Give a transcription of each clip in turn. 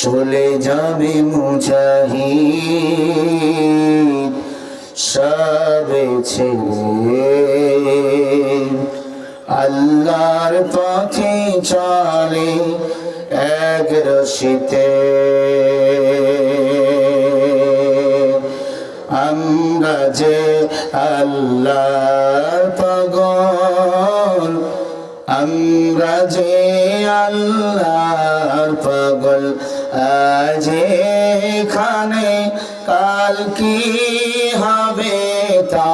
চলে যাবে মুজাহিদ সবে ছেড়ে আল্লাহর পথে চলে এক রশিতে। আমরা যে আল্লাহর পাগল, আমরা যে আল্লাহর পাগল এখানে কাল কি হবে তা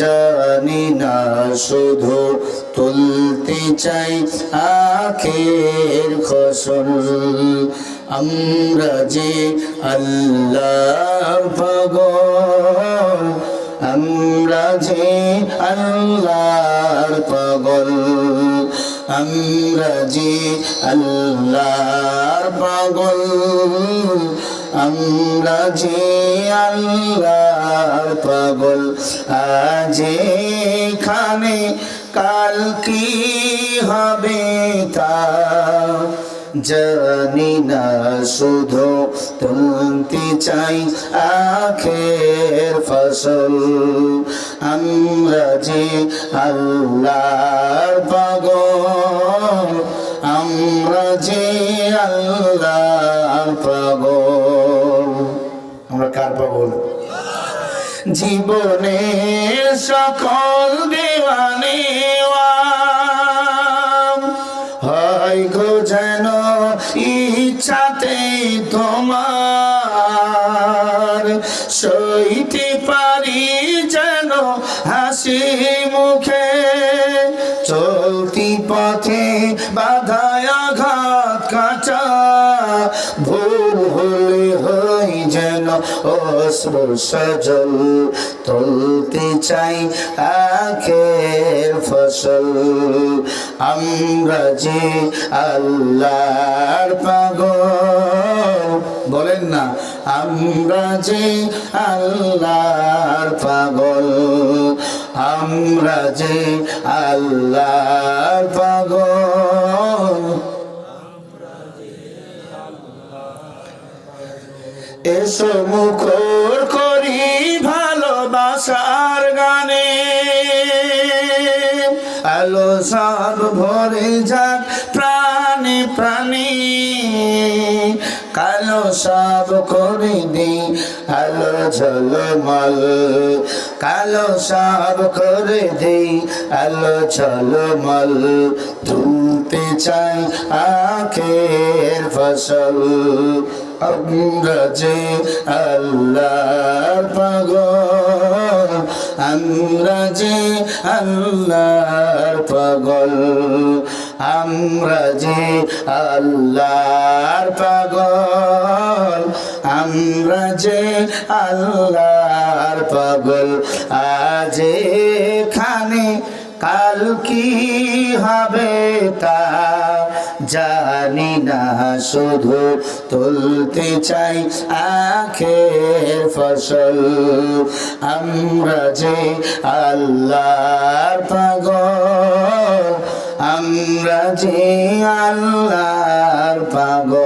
জানি না, শুধু তুলতে চাই আখের ফসল আমরা যে আল্লাহ পাগল, আমরা যে আল্লাহর আমরা যে আল্লাহর পাগল। আমরা যে আল্লাহর পাগল। আজ এখানে কাল কি হবে তা জানি না। শুধু তুলতে চাই আখের ফসল। আমরা যে আল্লাহর পাগল। জীবনের সকল দেওয়ানেওয়া হয় গো যেন ইচ্ছাতে তোমার। সইতে পারি যেন হাসি মুখে ভুল হলে হয় যেন অশ্র সজল। তুলতে চাই আখের ফসল। আমরা যে আল্লাহর পাগল, বলেন না, আমরা যে আল্লাহর পাগল, আমরা যে আল্লাহর পাগল। এসো মুখর করি ভালোবাসার গানে। আলো সব ভরে যাক প্রাণে প্রাণে। কালো সব করে দি আলো ঝলমল। কালো সব করে দি আলো ঝলমল। তুলতে চাই আখের ফসল। আমরা যে আল্লাহর পাগল। আমরা যে আল্লাহর পাগল। আমরা যে আল্লাহর পাগল। আমরা যে আল্লাহর পাগল। আজ এখানে কাল কি হবে তা জানি না, শুধু তুলতে চাই আখের ফসল। আমরা যে আল্লাহর পাগ আমরা যে আল্লাহর পাগল।